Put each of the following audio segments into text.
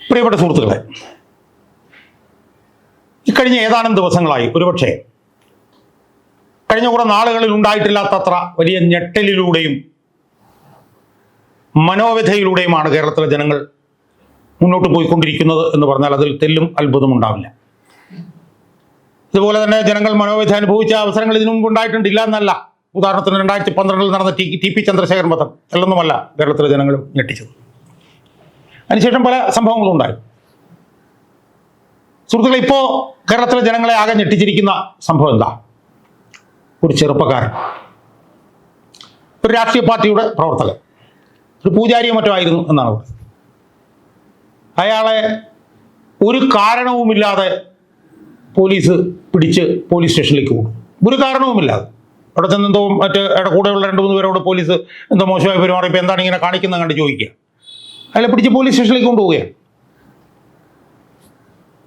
പ്രിയപ്പെട്ട സുഹൃത്തുക്കളെ ഇക്കഴിഞ്ഞ ഏതാനും ദിവസങ്ങളായി ഒരുപക്ഷെ കഴിഞ്ഞ കുറെ നാളുകളിൽ ഉണ്ടായിട്ടില്ലാത്തത്ര വലിയ ഞെട്ടലിലൂടെയും മനോവ്യഥയിലൂടെയുമാണ് കേരളത്തിലെ ജനങ്ങൾ മുന്നോട്ട് പോയിക്കൊണ്ടിരിക്കുന്നത് എന്ന് പറഞ്ഞാൽ അതിൽ തെല്ലും അത്ഭുതം ഉണ്ടാവില്ല. ഇതുപോലെ തന്നെ ജനങ്ങൾ മനോവ്യഥ അനുഭവിച്ച അവസരങ്ങൾ ഇതിനു മുമ്പ് ഉണ്ടായിട്ടുണ്ടില്ല എന്നല്ല. ഉദാഹരണത്തിന് രണ്ടായിരത്തി പന്ത്രണ്ടിൽ നടന്ന ടി ടി പി ചന്ദ്രശേഖരൻ വധം അല്ലൊന്നുമല്ല കേരളത്തിലെ ജനങ്ങൾ ഞെട്ടിച്ചത്. അതിനുശേഷം പല സംഭവങ്ങളും ഉണ്ടായി. സുഹൃത്തുക്കളെ ഇപ്പോൾ കേരളത്തിലെ ജനങ്ങളെ ആകെ ഞെട്ടിച്ചിരിക്കുന്ന സംഭവം എന്താ? ഒരു ചെറുപ്പക്കാരൻ. ഒരു രാഷ്ട്രീയ പാർട്ടിയുടെ പ്രവർത്തകൻ. ഒരു പൂജാരിയോ മറ്റോ ആയിരുന്നു എന്നാണ് പറയുന്നത്. അയാളെ ഒരു കാരണവുമില്ലാതെ പോലീസ് പിടിച്ച് പോലീസ് സ്റ്റേഷനിലേക്ക് പോകും ഒരു കാരണവുമില്ലാതെ. അവിടെ ചെന്ന് എന്തോ മറ്റേ കൂടെയുള്ള രണ്ട് മൂന്ന് പേരോട് പോലീസ് എന്തോ മോശമായി പെരുമാറിയപ്പോൾ എന്താണ് ഇങ്ങനെ കാണിക്കുന്നത് കണ്ട് ചോദിക്കുക. അയാളെ പിടിച്ച് പോലീസ് സ്റ്റേഷനിലേക്ക് കൊണ്ടുപോവുകയാണ്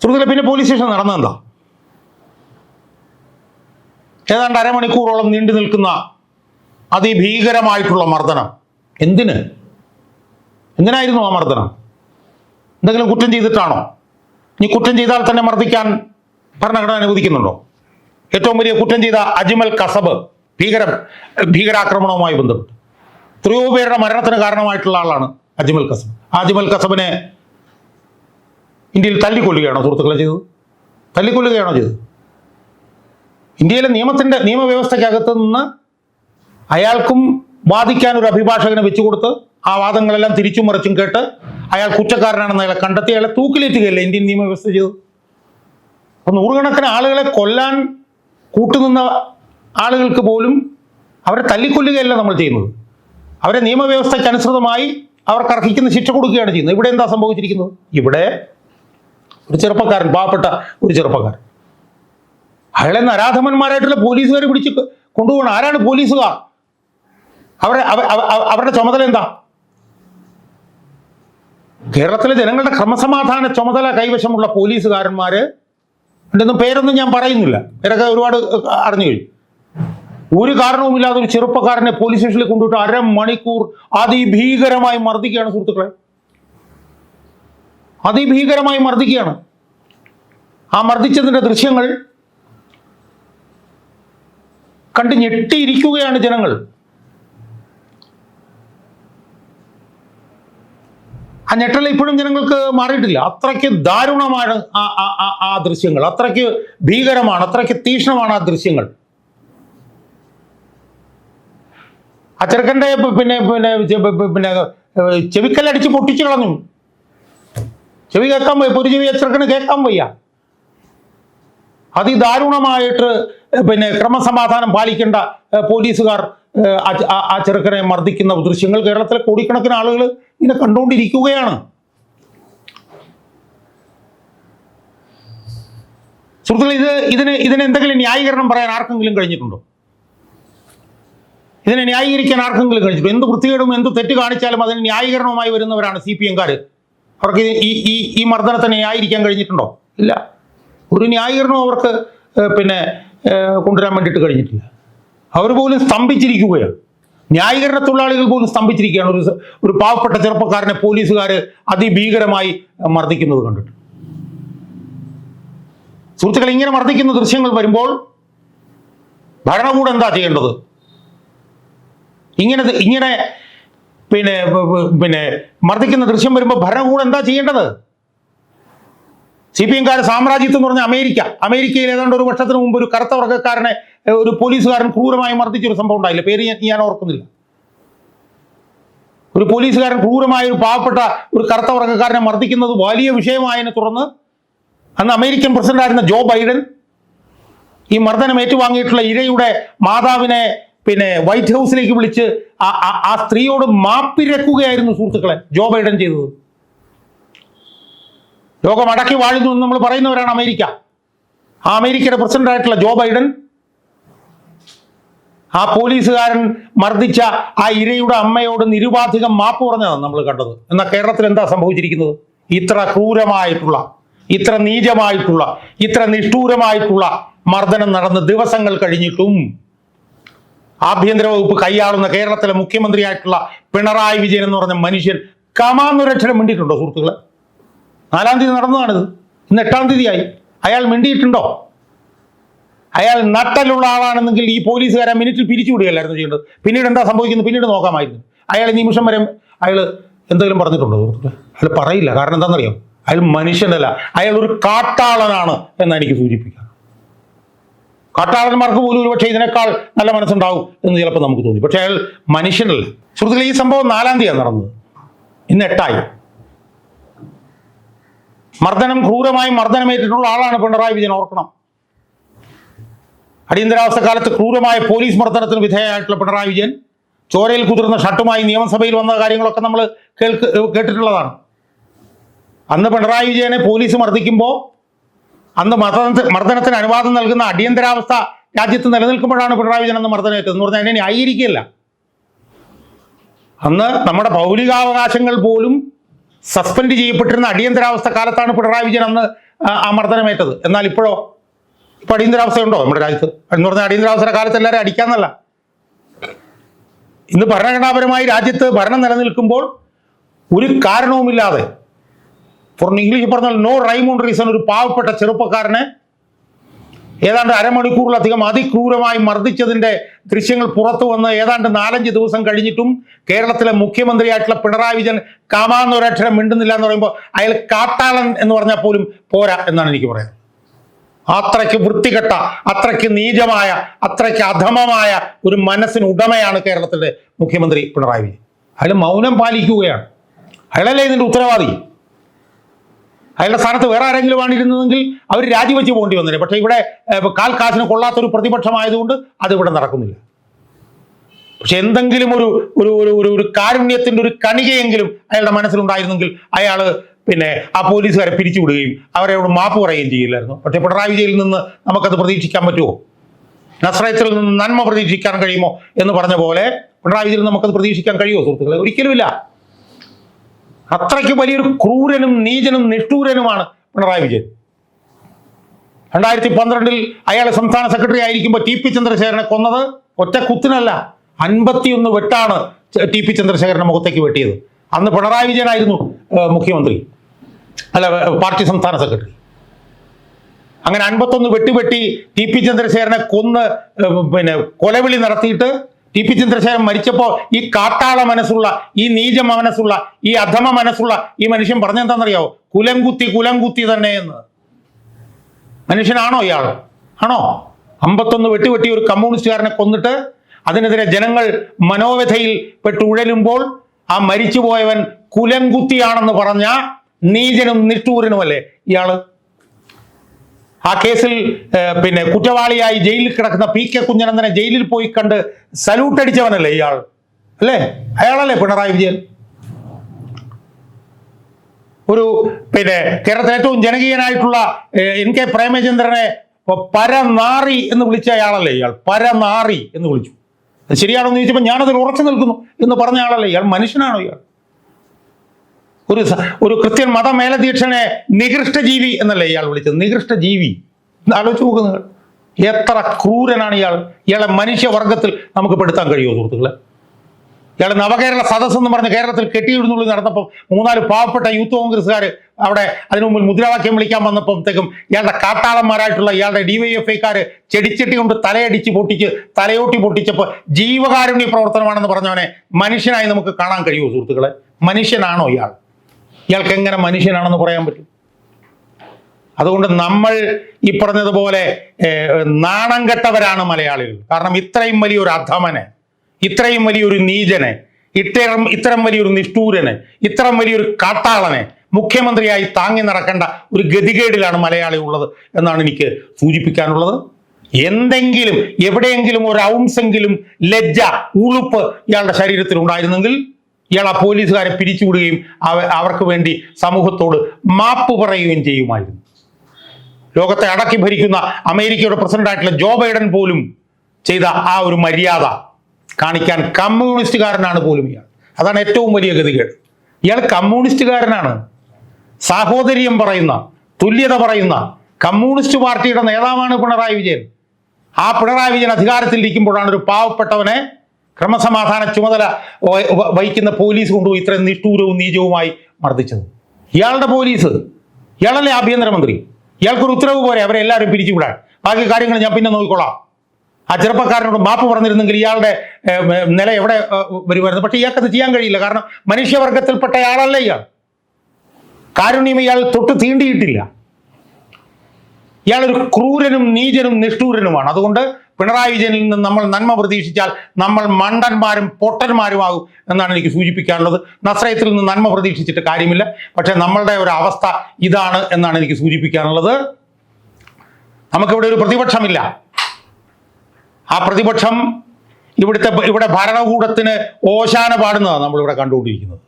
സുഹൃത്തുക്കളെ പിന്നെ പോലീസ് സ്റ്റേഷൻ നടന്നതെന്താ ഏതാണ്ട് അരമണിക്കൂറോളം നീണ്ടു നിൽക്കുന്ന അതിഭീകരമായിട്ടുള്ള മർദ്ദനം. എന്തിന്? എന്തിനായിരുന്നു ആ മർദ്ദനം? എന്തെങ്കിലും കുറ്റം ചെയ്തിട്ടാണോ? ഇനി കുറ്റം ചെയ്താൽ തന്നെ മർദ്ദിക്കാൻ ഭരണഘടന അനുവദിക്കുന്നുണ്ടോ? ഏറ്റവും വലിയ കുറ്റം ചെയ്ത അജ്മൽ കസബ് ഭീകര ഭീകരാക്രമണവുമായി ബന്ധപ്പെട്ട്. എത്രയോ പേരുടെ മരണത്തിന് കാരണമായിട്ടുള്ള ആളാണ് അജ്മൽ കസബ്. അജ്മൽ കസബിനെ ഇന്ത്യയിൽ തല്ലിക്കൊല്ലുകയാണോ സുഹൃത്തുക്കളെ ചെയ്തത്? തല്ലിക്കൊല്ലുകയാണോ ചെയ്തത്? ഇന്ത്യയിലെ നിയമത്തിന്റെ നിയമവ്യവസ്ഥയ്ക്കകത്ത് നിന്ന് അയാൾക്കും വാദിക്കാൻ ഒരു അഭിഭാഷകനെ വെച്ചു കൊടുത്ത് ആ വാദങ്ങളെല്ലാം തിരിച്ചും മറിച്ചും കേട്ട് അയാൾ കുറ്റക്കാരനാണെന്ന് അയാളെ കണ്ടെത്തി. അയാളെ തൂക്കിലേറ്റുകയല്ലേ ഇന്ത്യൻ നിയമവ്യവസ്ഥ ചെയ്തു അപ്പൊ നൂറുകണക്കിന് ആളുകളെ കൊല്ലാൻ കൂട്ടുനിന്ന ആളുകൾക്ക് പോലും അവരെ തല്ലിക്കൊല്ലുകയല്ല നമ്മൾ ചെയ്യുന്നത്. അവരെ നിയമവ്യവസ്ഥയ്ക്ക് അനുസൃതമായി അവർക്ക് അർഹിക്കുന്ന ശിക്ഷ കൊടുക്കുകയാണ് ചെയ്യുന്നത്. ഇവിടെ എന്താ സംഭവിച്ചിരിക്കുന്നത്? ഇവിടെ ഒരു ചെറുപ്പക്കാരൻ പാവപ്പെട്ട ഒരു ചെറുപ്പക്കാരൻ. അയാളെ നരാധമന്മാരായിട്ടുള്ള പോലീസുകാർ പിടിച്ച് കൊണ്ടുപോകണം. ആരാണ് പോലീസുകാർ? അവരെ അവ- അവ- അവ- അവരുടെ ചുമതല എന്താ? കേരളത്തിലെ ജനങ്ങളുടെ ക്രമസമാധാന ചുമതല കൈവശമുള്ള പോലീസുകാരന്മാര് ഒന്നും പേരൊന്നും ഞാൻ പറയുന്നില്ല. പേരൊക്കെ ഒരുപാട് അറിഞ്ഞു കഴിഞ്ഞു. ഒരു കാരണവുമില്ലാതെ ഒരു ചെറുപ്പക്കാരനെ പോലീസ് സ്റ്റേഷനിൽ കൊണ്ടുപോയിട്ട് അരമണിക്കൂർ അതിഭീകരമായി മർദ്ദിക്കുകയാണ് സുഹൃത്തുക്കളെ. അതിഭീകരമായി മർദ്ദിക്കുകയാണ്. ആ മർദ്ദിച്ചതിന്റെ ദൃശ്യങ്ങൾ കണ്ട് ഞെട്ടിയിരിക്കുകയാണ് ജനങ്ങൾ. ആ ഞെട്ടൽ ഇപ്പോഴും ജനങ്ങൾക്ക് മാറിയിട്ടില്ല. അത്രയ്ക്ക് ദാരുണമാണ് ആ- ആ ദൃശ്യങ്ങൾ. അത്രയ്ക്ക് ഭീകരമാണ് അത്രയ്ക്ക് തീക്ഷ്ണമാണ് ആ ദൃശ്യങ്ങൾ. ആ പിന്നെ പിന്നെ പിന്നെ ചെവിക്കല്ലടിച്ച് പൊട്ടിച്ചു കളഞ്ഞു. ചെവി കേൾക്കാൻ വയ്യ പൊരു ചെവി അച്ചർക്കന് കേൾക്കാൻ വയ്യ. അതിദാരുണമായിട്ട് പിന്നെ ക്രമസമാധാനം പാലിക്കേണ്ട പോലീസുകാർ ആ ചെറുക്കനെ മർദ്ദിക്കുന്ന ദൃശ്യങ്ങൾ കേരളത്തിലെ കോടിക്കണക്കിന് ആളുകൾ ഇങ്ങനെ കണ്ടുകൊണ്ടിരിക്കുകയാണ്. സുഹൃത്തുക്കൾ ഇത് ഇതിന് ഇതിന് എന്തെങ്കിലും ന്യായീകരണം പറയാൻ ആർക്കെങ്കിലും കഴിഞ്ഞിട്ടുണ്ടോ? ഇതിനെ ന്യായീകരിക്കാൻ ആർക്കെങ്കിലും കഴിഞ്ഞിട്ടുണ്ടോ? എന്ത് വൃത്തികേടും എന്ത് തെറ്റ് കാണിച്ചാലും അതിന് ന്യായീകരണവുമായി വരുന്നവരാണ് സി പി എംകാർ അവർക്ക് ഈ ഈ ഈ മർദ്ദനത്തെ ന്യായീകരിക്കാൻ കഴിഞ്ഞിട്ടുണ്ടോ? ഇല്ല. ഒരു ന്യായീകരണവും അവർക്ക് പിന്നെ കൊണ്ടുവരാൻ വേണ്ടിയിട്ട് കഴിഞ്ഞിട്ടില്ല. അവർ പോലും സ്തംഭിച്ചിരിക്കുകയാണ്. ന്യായീകരണ തൊഴിലാളികൾ പോലും സ്തംഭിച്ചിരിക്കുകയാണ്. ഒരു ഒരു പാവപ്പെട്ട ചെറുപ്പക്കാരനെ പോലീസുകാർ അതിഭീകരമായി മർദ്ദിക്കുന്നത് കണ്ടിട്ട്. സുഹൃത്തുക്കൾ ഇങ്ങനെ മർദ്ദിക്കുന്ന ദൃശ്യങ്ങൾ വരുമ്പോൾ ഭരണകൂടം എന്താ ചെയ്യേണ്ടത്? ഇങ്ങനെ ഇങ്ങനെ പിന്നെ പിന്നെ മർദ്ദിക്കുന്ന ദൃശ്യം വരുമ്പോൾ ഭരണകൂടം എന്താ ചെയ്യേണ്ടത്? സി പി എംകാർ സാമ്രാജ്യത്വം എന്ന് പറഞ്ഞ അമേരിക്ക. അമേരിക്കയിൽ ഏതാണ്ട് ഒരു വർഷത്തിന് മുമ്പ് ഒരു കറുത്ത വർഗക്കാരനെ ഒരു പോലീസുകാരൻ ക്രൂരമായി മർദ്ദിച്ചൊരു സംഭവം ഉണ്ടായില്ല. പേര് ഞാൻ ഞാൻ ഓർക്കുന്നില്ല. ഒരു പോലീസുകാരൻ ക്രൂരമായ ഒരു പാവപ്പെട്ട ഒരു കറുത്ത വർഗക്കാരനെ മർദ്ദിക്കുന്നത് വലിയ വിഷയമായതിനെ തുടർന്ന് അന്ന് അമേരിക്കൻ പ്രസിഡന്റായിരുന്ന ജോ ബൈഡൻ ഈ മർദ്ദനം ഏറ്റുവാങ്ങിയിട്ടുള്ള ഇരയുടെ മാതാവിനെ പിന്നെ വൈറ്റ് ഹൗസിലേക്ക് വിളിച്ച് ആ- സ്ത്രീയോട് മാപ്പിരക്കുകയായിരുന്നു സുഹൃത്തുക്കളെ. ജോ ബൈഡൻ ചെയ്തത്. ലോകം അടക്കി വാഴുന്നു എന്ന് നമ്മൾ പറയുന്നവരാണ് അമേരിക്ക. ആ അമേരിക്കയുടെ പ്രസിഡന്റ് ആയിട്ടുള്ള ജോ ബൈഡൻ ആ പോലീസുകാരൻ മർദ്ദിച്ച ആ ഇരയുടെ അമ്മയോട് നിരുപാധികം മാപ്പ് പറഞ്ഞതാണ് നമ്മൾ കണ്ടത്. എന്നാൽ കേരളത്തിൽ എന്താ സംഭവിച്ചിരിക്കുന്നത്? ഇത്ര ക്രൂരമായിട്ടുള്ള ഇത്ര നീചമായിട്ടുള്ള ഇത്ര നിഷ്ഠൂരമായിട്ടുള്ള മർദ്ദനം നടന്ന് ദിവസങ്ങൾ കഴിഞ്ഞിട്ടും ആഭ്യന്തര വകുപ്പ് കൈയാളുന്ന കേരളത്തിലെ മുഖ്യമന്ത്രിയായിട്ടുള്ള പിണറായി വിജയൻ എന്ന് പറഞ്ഞ മനുഷ്യൻ കമാന്നൊരക്ഷരം മിണ്ടിയിട്ടുണ്ടോ സുഹൃത്തുക്കളെ? നാലാം തീയതി നടന്നതാണിത്. ഇന്ന് എട്ടാം തീയതിയായി. അയാൾ മിണ്ടിയിട്ടുണ്ടോ? അയാൾ നട്ടലുള്ള ആളാണെന്നെങ്കിൽ ഈ പോലീസുകാരെ മിനിറ്റിൽ പിരിച്ചുവിടുകയല്ലായിരുന്നു ചെയ്യേണ്ടത്. പിന്നീട് എന്താ സംഭവിക്കുന്നത്? പിന്നീട് നോക്കാമായിരുന്നു. അയാൾ നിമിഷം വരെ അയാൾ എന്തെങ്കിലും പറഞ്ഞിട്ടുണ്ടോ? അയാൾ പറയില്ല. കാരണം എന്താണെന്നറിയാം? അയാൾ മനുഷ്യനല്ല. അയാൾ ഒരു കാട്ടാളനാണ് എന്നാണ് എനിക്ക് സൂചിപ്പിക്കുക. കാട്ടാളന്മാർക്ക് പോലും ഒരു പക്ഷേ ഇതിനേക്കാൾ നല്ല മനസ്സുണ്ടാവും എന്ന് ചിലപ്പോൾ നമുക്ക് തോന്നി. പക്ഷേ അയാൾ മനുഷ്യനല്ല. സുഹൃത്തുക്കളെ ഈ സംഭവം നാലാം തീയതിയാണ് നടന്നത്. ഇന്ന് എട്ടായി. മർദ്ദനം ക്രൂരമായി മർദ്ദനമേറ്റിട്ടുള്ള ആളാണ് പിണറായി വിജയൻ ഓർക്കണം. അടിയന്തരാവസ്ഥ കാലത്ത് ക്രൂരമായ പോലീസ് മർദ്ദനത്തിന് വിധേയമായിട്ടുള്ള പിണറായി വിജയൻ ചോരയിൽ കുതിർന്ന ഷട്ടുമായി നിയമസഭയിൽ വന്ന കാര്യങ്ങളൊക്കെ നമ്മൾ കേൾക്ക് കേട്ടിട്ടുള്ളതാണ്. അന്ന് പിണറായി വിജയനെ പോലീസ് മർദ്ദിക്കുമ്പോൾ അന്ന് മർദ്ദനത്തിന് അനുവാദം നൽകുന്ന അടിയന്തരാവസ്ഥ രാജ്യത്ത് നിലനിൽക്കുമ്പോഴാണ് പിണറായി വിജയൻ അന്ന് മർദ്ദനമേറ്റത് എന്ന് പറഞ്ഞാൽ അതിനെ ന്യായീകരിക്കുകയല്ല. അന്ന് നമ്മുടെ മൗലികാവകാശങ്ങൾ പോലും സസ്പെൻഡ് ചെയ്യപ്പെട്ടിരുന്ന അടിയന്തരാവസ്ഥ കാലത്താണ് പിണറായി വിജയൻ അന്ന് ആ മർദ്ദനമേറ്റത് എന്നാൽ ഇപ്പോഴോ ഇപ്പൊ അടിയന്തരാവസ്ഥയുണ്ടോ നമ്മുടെ രാജ്യത്ത്? എന്ന് പറഞ്ഞാൽ അടിയന്തരാവസ്ഥയുടെ കാലത്ത് എല്ലാവരും അടിക്കാന്നല്ല ഇന്ന് ഭരണഘടനാപരമായി രാജ്യത്ത് ഭരണം നിലനിൽക്കുമ്പോൾ ഒരു കാരണവുമില്ലാതെ ഫോർ ഇംഗ്ലീഷ് പറഞ്ഞാൽ നോ റൈമോൺ റീസൺ ഒരു പാവപ്പെട്ട ചെറുപ്പക്കാരനെ ഏതാണ്ട് അരമണിക്കൂറിലധികം അതിക്രൂരമായി മർദ്ദിച്ചതിന്റെ ദൃശ്യങ്ങൾ പുറത്തു വന്ന് ഏതാണ്ട് നാലഞ്ച് ദിവസം കഴിഞ്ഞിട്ടും കേരളത്തിലെ മുഖ്യമന്ത്രിയായിട്ടുള്ള പിണറായി വിജയൻ കാമാന്നൊരക്ഷരം മിണ്ടുന്നില്ല എന്ന് പറയുമ്പോൾ അയാൾ കാട്ടാളൻ എന്ന് പറഞ്ഞാൽ പോലും പോരാ എന്നാണ് എനിക്ക് പറയുന്നത് അത്രയ്ക്ക് വൃത്തികെട്ട അത്രയ്ക്ക് നീചമായ അത്രയ്ക്ക് അധമമായ ഒരു മനസ്സിന് ഉടമയാണ് കേരളത്തിലെ മുഖ്യമന്ത്രി പിണറായി വിജയൻ. അയാൾ മൗനം പാലിക്കുകയാണ്. അയാളല്ലേ ഇതിന്റെ ഉത്തരവാദി? അയാളുടെ സ്ഥാനത്ത് വേറെ ആരെങ്കിലും ആണ് ഇരുന്നതെങ്കിൽ അവർ രാജിവെച്ച് പോകേണ്ടി വന്നില്ല? പക്ഷേ ഇവിടെ കാൽ കാശിന് കൊള്ളാത്തൊരു പ്രതിപക്ഷമായതുകൊണ്ട് അത് ഇവിടെ നടക്കുന്നില്ല. പക്ഷെ എന്തെങ്കിലും ഒരു ഒരു ഒരു ഒരു കാരുണ്യത്തിന്റെ ഒരു കണികയെങ്കിലും അയാളുടെ മനസ്സിലുണ്ടായിരുന്നെങ്കിൽ അയാൾ പിന്നെ ആ പോലീസുകാരെ പിരിച്ചുവിടുകയും അവിടെ മാപ്പ് പറയുകയും ചെയ്യില്ലായിരുന്നു. പക്ഷെ പിണറായി വിജയിൽ നിന്ന് നമുക്കത് പ്രതീക്ഷിക്കാൻ പറ്റുമോ? നസ്രയത്തിൽ നിന്ന് നന്മ പ്രതീക്ഷിക്കാൻ കഴിയുമോ എന്ന് പറഞ്ഞ പോലെ പിണറായി വിജയിൽ നമുക്കത് പ്രതീക്ഷിക്കാൻ കഴിയുമോ സുഹൃത്തുക്കളെ? ഒരിക്കലുമില്ല. അത്രയ്ക്ക് വലിയൊരു ക്രൂരനും നീചനും നിഷ്ഠൂരനുമാണ് പിണറായി വിജയൻ. രണ്ടായിരത്തി പന്ത്രണ്ടിൽ അയാളെ സംസ്ഥാന സെക്രട്ടറി ആയിരിക്കുമ്പോൾ ടി പി ചന്ദ്രശേഖരനെ കൊന്നത് ഒറ്റ കുത്തിനല്ല അൻപത്തിയൊന്ന് വെട്ടാണ് ടി പി ചന്ദ്രശേഖരന്റെ മുഖത്തേക്ക് വെട്ടിയത്. അന്ന് പിണറായി വിജയനായിരുന്നു മുഖ്യമന്ത്രി. അല്ല പാർട്ടി സംസ്ഥാന സെക്രട്ടറി. അങ്ങനെ അൻപത്തൊന്ന് വെട്ടി ടി പി ചന്ദ്രശേഖരനെ കൊന്ന് പിന്നെ കൊലവിളി നടത്തിയിട്ട് ടി പി ചന്ദ്രശേഖരൻ മരിച്ചപ്പോൾ ഈ കാട്ടാള മനസ്സുള്ള ഈ നീച മനസ്സുള്ള ഈ അധമ മനസ്സുള്ള ഈ മനുഷ്യൻ പറഞ്ഞെന്താണെന്നറിയാവോ? കുലംകുത്തി കുലംകുത്തി തന്നെ എന്ന്. മനുഷ്യനാണോ ഇയാൾ ആണോ? അമ്പത്തൊന്ന് വെട്ടിവെട്ടി ഒരു കമ്മ്യൂണിസ്റ്റുകാരനെ കൊന്നിട്ട് അതിനെതിരെ ജനങ്ങൾ മനോവ്യഥയിൽ പെട്ടുഴലുമ്പോൾ ആ മരിച്ചുപോയവൻ കുലംകുത്തിയാണെന്ന് പറഞ്ഞ നീചനും നിഷ്ഠൂരനുമല്ലേ ഇയാൾ? ആ കേസിൽ പിന്നെ കുറ്റവാളിയായി ജയിലിൽ കിടക്കുന്ന പി കെ കുഞ്ഞനന്ദനെ ജയിലിൽ പോയി കണ്ട് സല്യൂട്ട് അടിച്ചവനല്ലേ ഇയാൾ? അല്ലേ? അയാളല്ലേ പിണറായി വിജയൻ? ഒരു പിന്നെ കേരളത്തിലെ ഏറ്റവും ജനകീയനായിട്ടുള്ള എൻ കെ പ്രേമചന്ദ്രനെ പരനാറി എന്ന് വിളിച്ച അയാളല്ലേ ഇയാൾ? പരനാറി എന്ന് വിളിച്ചു. ശരിയാണോ എന്ന് ചോദിച്ചപ്പോൾ ഞാനതിൽ ഉറച്ചു നിൽക്കുന്നു എന്ന് പറഞ്ഞ ആളല്ലേ ഇയാൾ? മനുഷ്യനാണോ ഇയാൾ? ഒരു ഒരു ക്രിസ്ത്യൻ മതമേലധീക്ഷനെ നികൃഷ്ട ജീവി എന്നല്ലേ ഇയാൾ വിളിച്ചത്? നികൃഷ്ട ജീവി. ആലോചിച്ച് നോക്കുന്നത് എത്ര ക്രൂരനാണ് ഇയാൾ. ഇയാളെ മനുഷ്യവർഗത്തിൽ നമുക്ക് പെടുത്താൻ കഴിയുമോ സുഹൃത്തുക്കളെ? ഇയാൾ നവകേരള സദസ് എന്ന് പറഞ്ഞ് കേരളത്തിൽ കെട്ടിയിടുന്നുള്ളിൽ നടന്നപ്പം മൂന്നാൽ പാവപ്പെട്ട യൂത്ത് കോൺഗ്രസ്സുകാർ അവിടെ അതിനു മുമ്പിൽ മുദ്രാവാക്യം വിളിക്കാൻ വന്നപ്പോഴത്തേക്കും ഇയാളുടെ കാട്ടാളന്മാരായിട്ടുള്ള ഇയാളുടെ ഡിവൈഎഫ്ഐക്കാർ ചെടിച്ചെട്ടി കൊണ്ട് തലയടിച്ച് പൊട്ടിച്ച് തലയോട്ടി പൊട്ടിച്ചപ്പോൾ ജീവകാരുണ്യ പ്രവർത്തനമാണെന്ന് പറഞ്ഞവനെ മനുഷ്യനായി നമുക്ക് കാണാൻ കഴിയുമോ സുഹൃത്തുക്കളെ? മനുഷ്യനാണോ ഇയാൾ? ഇയാൾക്ക് എങ്ങനെ മനുഷ്യനാണെന്ന് പറയാൻ പറ്റും? അതുകൊണ്ട് നമ്മൾ ഈ പറഞ്ഞതുപോലെ നാണം കെട്ടവരാണ് മലയാളികൾ. കാരണം ഇത്രയും വലിയൊരു അധമനെ ഇത്രയും വലിയൊരു നീചനെ ഇത്തരം ഇത്തരം വലിയൊരു നിഷ്ഠൂരനെ ഇത്രയും വലിയൊരു കാട്ടാളനെ മുഖ്യമന്ത്രിയായി താങ്ങി നടക്കേണ്ട ഒരു ഗതികേടിലാണ് മലയാളി ഉള്ളത് എന്നാണ് എനിക്ക് സൂചിപ്പിക്കാനുള്ളത്. എന്തെങ്കിലും എവിടെയെങ്കിലും ഒരു ഔൺസെങ്കിലും ലജ്ജ ഉളുപ്പ് ഇയാളുടെ ശരീരത്തിൽ ഉണ്ടായിരുന്നെങ്കിൽ ഇയാൾ ആ പോലീസുകാരെ പിരിച്ചുവിടുകയും അവ- അവർക്ക് വേണ്ടി സമൂഹത്തോട് മാപ്പ് പറയുകയും ചെയ്യുമായിരുന്നു. ലോകത്തെ അടക്കി ഭരിക്കുന്ന അമേരിക്കയുടെ പ്രസിഡന്റായിട്ടുള്ള ജോ ബൈഡൻ പോലും ചെയ്ത ആ ഒരു മര്യാദ കാണിക്കാൻ കമ്മ്യൂണിസ്റ്റുകാരനാണ് പോലും ഇയാൾ. അതാണ് ഏറ്റവും വലിയ ഗതികേട്. ഇയാൾ കമ്മ്യൂണിസ്റ്റുകാരനാണ്. സാഹോദര്യം പറയുന്ന തുല്യത പറയുന്ന കമ്മ്യൂണിസ്റ്റ് പാർട്ടിയുടെ നേതാവാണ് പിണറായി വിജയൻ. ആ പിണറായി വിജയൻ അധികാരത്തിൽ ഇരിക്കുമ്പോഴാണ് ഒരു പാവപ്പെട്ടവനെ ക്രമസമാധാന ചുമതല വഹിക്കുന്ന പോലീസ് കൊണ്ടുപോയി ഇത്രയും നിഷ്ഠൂരവും നീചവുമായി മർദ്ദിച്ചത്. ഇയാളുടെ പോലീസ് ഇയാളല്ലേ ആഭ്യന്തരമന്ത്രി? ഇയാൾക്കൊരു ഉത്തരവ് പോരെ അവരെ എല്ലാവരും പിരിച്ചുവിടാൻ. ബാക്കി കാര്യങ്ങൾ ഞാൻ പിന്നെ നോക്കിക്കോളാം. ആ ചെറുപ്പക്കാരനോട് മാപ്പ് പറഞ്ഞിരുന്നെങ്കിൽ ഇയാളുടെ നില എവിടെ വരുമായിരുന്നു? പക്ഷേ ഇയാൾക്കത് ചെയ്യാൻ കഴിയില്ല. കാരണം മനുഷ്യവർഗത്തിൽപ്പെട്ട ആളല്ല ഇയാൾ? കാരുണ്യം ഇയാൾ തൊട്ട് തീണ്ടിയിട്ടില്ല. ഇയാളൊരു ക്രൂരനും നീചനും നിഷ്ഠൂരനുമാണ്. അതുകൊണ്ട് പിണറായി വിജയനിൽ നിന്ന് നമ്മൾ നന്മ പ്രതീക്ഷിച്ചാൽ നമ്മൾ മണ്ടന്മാരും പൊട്ടന്മാരുമാകും എന്നാണ് എനിക്ക് സൂചിപ്പിക്കാനുള്ളത്. നസ്രയത്തിൽ നിന്ന് നന്മ പ്രതീക്ഷിച്ചിട്ട് കാര്യമില്ല. പക്ഷേ നമ്മളുടെ ഒരു അവസ്ഥ ഇതാണ് എന്നാണ് എനിക്ക് സൂചിപ്പിക്കാനുള്ളത്. നമുക്കിവിടെ ഒരു പ്രതിപക്ഷമില്ല. ആ പ്രതിപക്ഷം ഇവിടുത്തെ ഇവിടെ ഭരണകൂടത്തിന് ഓശാന പാടുന്നതാണ് നമ്മളിവിടെ കണ്ടുകൊണ്ടിരിക്കുന്നത്.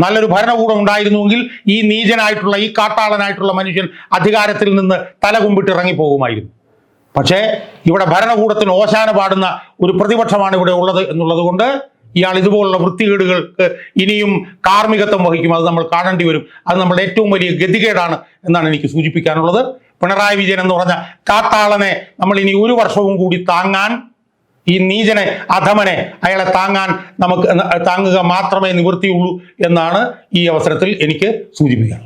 നല്ലൊരു ഭരണകൂടം ഉണ്ടായിരുന്നുവെങ്കിൽ ഈ നീചനായിട്ടുള്ള ഈ കാട്ടാളനായിട്ടുള്ള മനുഷ്യൻ അധികാരത്തിൽ നിന്ന് തലകുമ്പിട്ട് ഇറങ്ങിപ്പോകുമായിരുന്നു. പക്ഷേ ഇവിടെ ഭരണകൂടത്തിന് ഓശാന പാടുന്ന ഒരു പ്രതിപക്ഷമാണ് ഇവിടെ ഉള്ളത് എന്നുള്ളത് കൊണ്ട് ഇയാൾ ഇതുപോലുള്ള വൃത്തികേടുകൾക്ക് ഇനിയും കാർമ്മികത്വം വഹിക്കും. അത് നമ്മൾ കാണേണ്ടി വരും. അത് നമ്മുടെ ഏറ്റവും വലിയ ഗതികേടാണ് എന്നാണ് എനിക്ക് സൂചിപ്പിക്കാനുള്ളത്. പിണറായി വിജയൻ എന്ന് പറഞ്ഞ കാട്ടാളനെ നമ്മൾ ഇനി ഒരു വർഷവും കൂടി താങ്ങാൻ ഈ നീചനെ അധമനെ അയാളെ താങ്ങാൻ നമുക്ക് താങ്ങുക മാത്രമേ നിവൃത്തിയുള്ളൂ എന്നാണ് ഈ അവസരത്തിൽ എനിക്ക് സൂചിപ്പിക്കാനുള്ളത്.